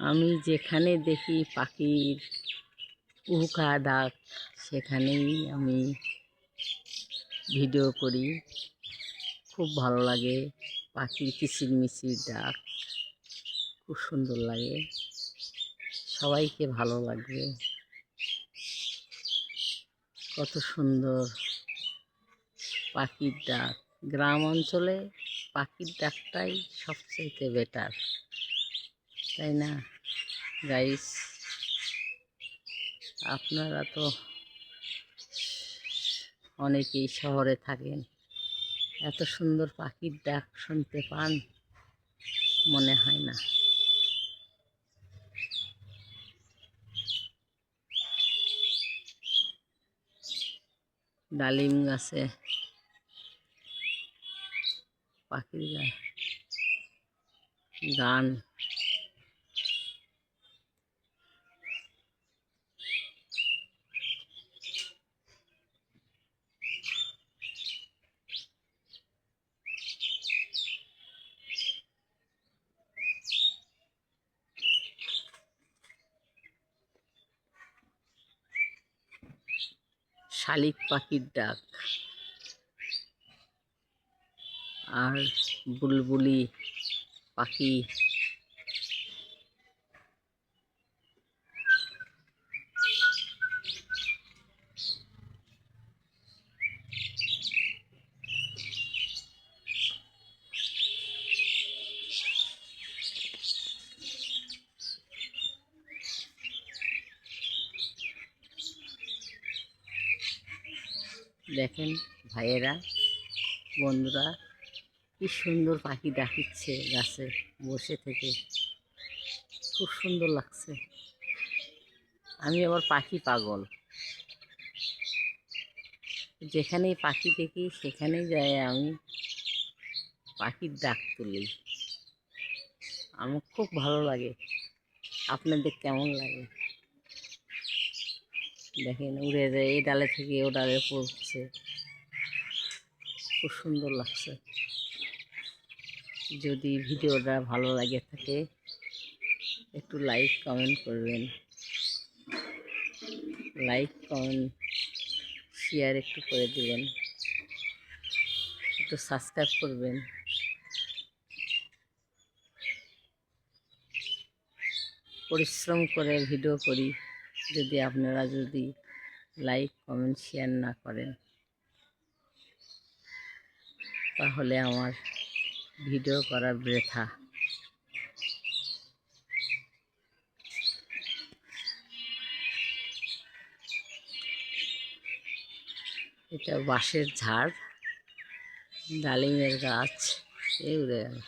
আমি যেখানে দেখি পাখির উহুকা ডাক সেখানেই আমি ভিডিও করি। খুব ভালো লাগে পাখির কিচিরমিচির ডাক, খুব সুন্দর লাগে। সবাইকে ভালো লাগবে। কত সুন্দর পাখির ডাক। গ্রাম অঞ্চলে পাখির ডাকটাই সবচেয়ে বেটার তাই না? গাইস আপনারা তো অনেকেই শহরে থাকেন। এত সুন্দর পাখির ডাক শুনতে পান, মনে হয় না। ডালিম গাছে পাখির গান শালিক পাখির ডাক। আর বুলবুলি পাখি দেখেন ভাইয়েরা, বন্ধুরা, কি সুন্দর পাখি ডাকিচ্ছে গাছে বসে থেকে। খুব সুন্দর লাগছে। আমি আবার পাখি পাগল। যেখানেই পাখি দেখি, সেখানেই যাই আমি পাখির ডাক তুলি। আমার খুব ভালো লাগে। আপনাদের কেমন লাগে? দেখেন, উড়ে যায়, এই ডালে থেকে ও ডালে পড়ছে। খুব সুন্দর লাগছে। যদি ভিডিওটা ভালো লাগে থাকে, একটু লাইক, কমেন্ট করবেন। লাইক, কমেন্ট, শেয়ার একটু করে দিবেন। একটু সাবস্ক্রাইব করবেন। পরিশ্রম করে ভিডিও করি। যদি আপনারা যদি লাইক কমেন্ট শেয়ার না করেন, তাহলে আমার ভিডিও করা বৃথা। এটা বাঁশের ঝাড়, ডালিমের গাছ, এই উড়ে গেল।